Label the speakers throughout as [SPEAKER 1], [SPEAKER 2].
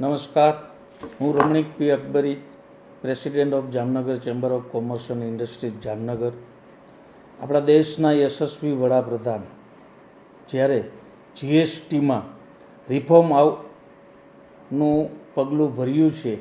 [SPEAKER 1] નમસ્કાર. હું Ramnik P. Akbari, president of Jamnagar, chamber of commerce and industries, Jamnagar. આપણા દેશના યશસ્વી વડાપ્રધાન જ્યારે જીએસટીમાં રિફોર્મ આવનું પગલું ભર્યું છે,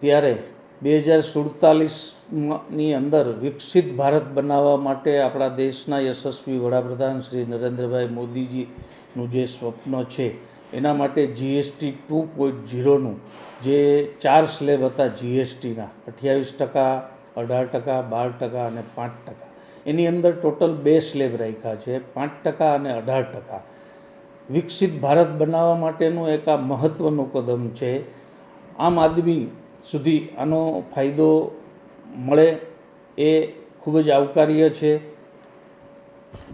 [SPEAKER 1] ત્યારે બે હજાર સુડતાલીસની અંદર વિકસિત ભારત બનાવવા માટે આપણા દેશના યશસ્વી વડાપ્રધાન શ્રી નરેન્દ્રભાઈ મોદીજીનું જે સ્વપ્ન છે એના માટે જીએસટી ટુ પોઈન્ટ ઝીરોનું જે ચાર સ્લેબ હતા જીએસટીના અઠ્યાવીસ ટકા, અઢાર ટકા, બાર ટકા અને પાંચ ટકા. એની અંદર ટોટલ બે સ્લેબ રાખ્યા છે, પાંચ ટકા અને અઢાર ટકા. વિકસિત ભારત બનાવવા માટેનું એક આ મહત્ત્વનું કદમ છે. આમ આદમી સુધી આનો ફાયદો મળે એ ખૂબ જ આવકાર્ય છે.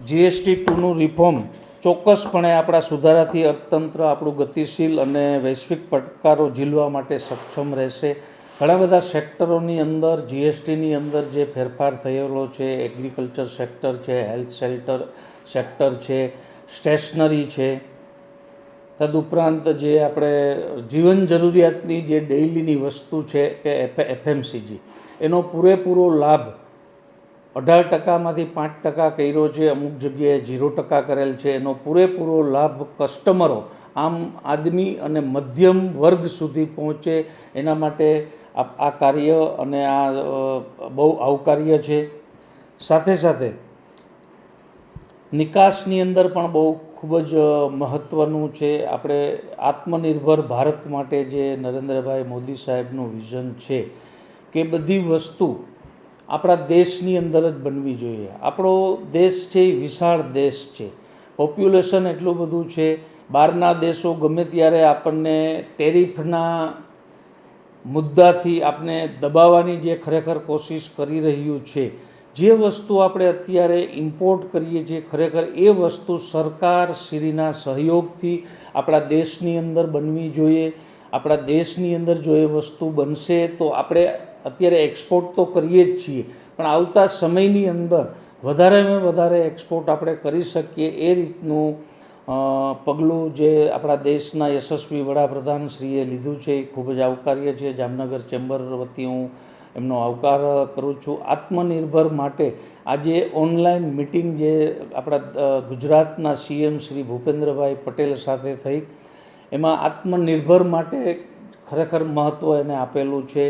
[SPEAKER 1] જીએસટી ટુનું રિફોર્મ ચોક્કસપણે આપણા સુધારાથી અર્થતંત્ર આપણું ગતિશીલ અને વૈશ્વિક પડકારો ઝીલવા માટે સક્ષમ રહેશે. ઘણા બધા સેક્ટરોની અંદર, જીએસટીની અંદર જે ફેરફાર થયેલો છે, એગ્રીકલ્ચર સેક્ટર છે, હેલ્થ સેલ્ટર સેક્ટર છે, સ્ટેશનરી છે. તદુપરાંત જે આપણે જીવન જરૂરિયાતની જે ડેઇલીની વસ્તુ છે કે એફએમસીજી, એનો પૂરેપૂરો લાભ અઢાર ટકામાંથી પાંચ ટકા કર્યો છે, અમુક જગ્યાએ ઝીરો ટકા કરેલ છે. એનો પૂરેપૂરો લાભ કસ્ટમરો, આમ આદમી અને મધ્યમ વર્ગ સુધી પહોંચે, એના માટે આ કાર્ય અને આ બહુ આવકાર્ય છે. સાથે સાથે નિકાસની અંદર પણ બહુ ખૂબ જ મહત્ત્વનું છે. આપણે આત્મનિર્ભર ભારત માટે જે નરેન્દ્રભાઈ મોદી સાહેબનું વિઝન છે, કે બધી વસ્તુ આપણા દેશની અંદર જ બનવી જોઈએ. આપણો દેશ છે એ વિશાળ દેશ છે. પોપ્યુલેશન એટલું બધું છે, બહારના દેશો ગમે ત્યારે આપણને ટેરિફના મુદ્દાથી આપણે દબાવવાની જે ખરેખર કોશિશ કરી રહ્યું છે, જે વસ્તુ આપણે અત્યારે ઇમ્પોર્ટ કરીએ છીએ ખરેખર એ વસ્તુ સરકાર શ્રીના સહયોગથી આપણા દેશની અંદર બનવી જોઈએ. આપણા દેશની અંદર જો એ વસ્તુ બનશે તો આપણે અત્યારે એક્સપોર્ટ તો કરીએ જ છીએ, પણ આવતા સમયની અંદર વધારેમાં વધારે એક્સપોર્ટ આપણે કરી શકીએ એ રીતનું પગલું જે આપણા દેશના યશસ્વી વડાપ્રધાન શ્રીએ લીધું છે એ ખૂબ જ આવકાર્ય છે. જામનગર ચેમ્બર વતી હું એમનો આવકાર કરું છું. આત્મનિર્ભર માટે આજે ઓનલાઈન મિટિંગ જે આપણા ગુજરાતના સીએમ શ્રી ભૂપેન્દ્રભાઈ પટેલ સાથે થઈ, એમાં આત્મનિર્ભર માટે ખરેખર મહત્ત્વ એને આપેલું છે.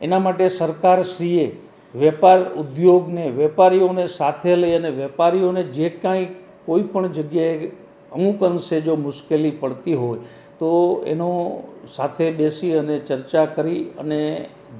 [SPEAKER 1] એના માટે સરકારશ્રીએ વેપાર ઉદ્યોગને, વેપારીઓને સાથે લઈ અને વેપારીઓને જે કાંઈ કોઈ પણ જગ્યાએ અમુક અંશે જો મુશ્કેલી પડતી હોય, તો એનો સાથે બેસી અને ચર્ચા કરી અને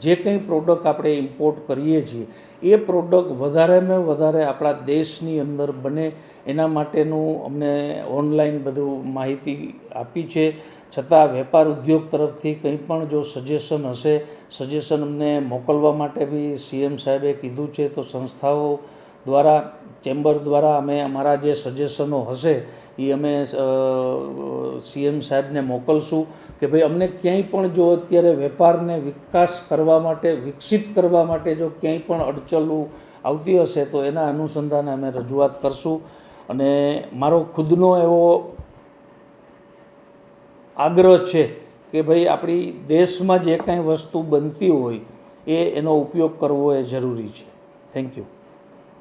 [SPEAKER 1] જે કંઈ પ્રોડક્ટ આપણે ઇમ્પોર્ટ કરીએ છીએ, એ પ્રોડક્ટ વધારેમાં વધારે આપણા દેશની અંદર બને. એના માટેનું અમને ઓનલાઈન બધું માહિતી આપી છે. છતાં વેપાર ઉદ્યોગ તરફથી કંઈ પણ જો સજેશન હશે સજેશન અમને મોકલવા માટે બી સીએમ સાહેબે કીધું છે, તો સંસ્થાઓ દ્વારા, ચેમ્બર દ્વારા અમે અમારા જે સજેશનો હશે એ અમે સીએમ સાહેબને મોકલશું કે ભાઈ અમને ક્યાંય પણ જો અત્યારે વેપારને વિકાસ કરવા માટે, વિકસિત કરવા માટે જો ક્યાંય પણ અડચલું આવતી હશે, તો એના અનુસંધાને અમે રજૂઆત કરશું. અને મારો ખુદનો એવો આગ્રહ છે કે ભાઈ આપણી દેશમાં જે કાંઈ વસ્તુ બનતી હોય એ એનો ઉપયોગ કરવો એ જરૂરી છે. Thank you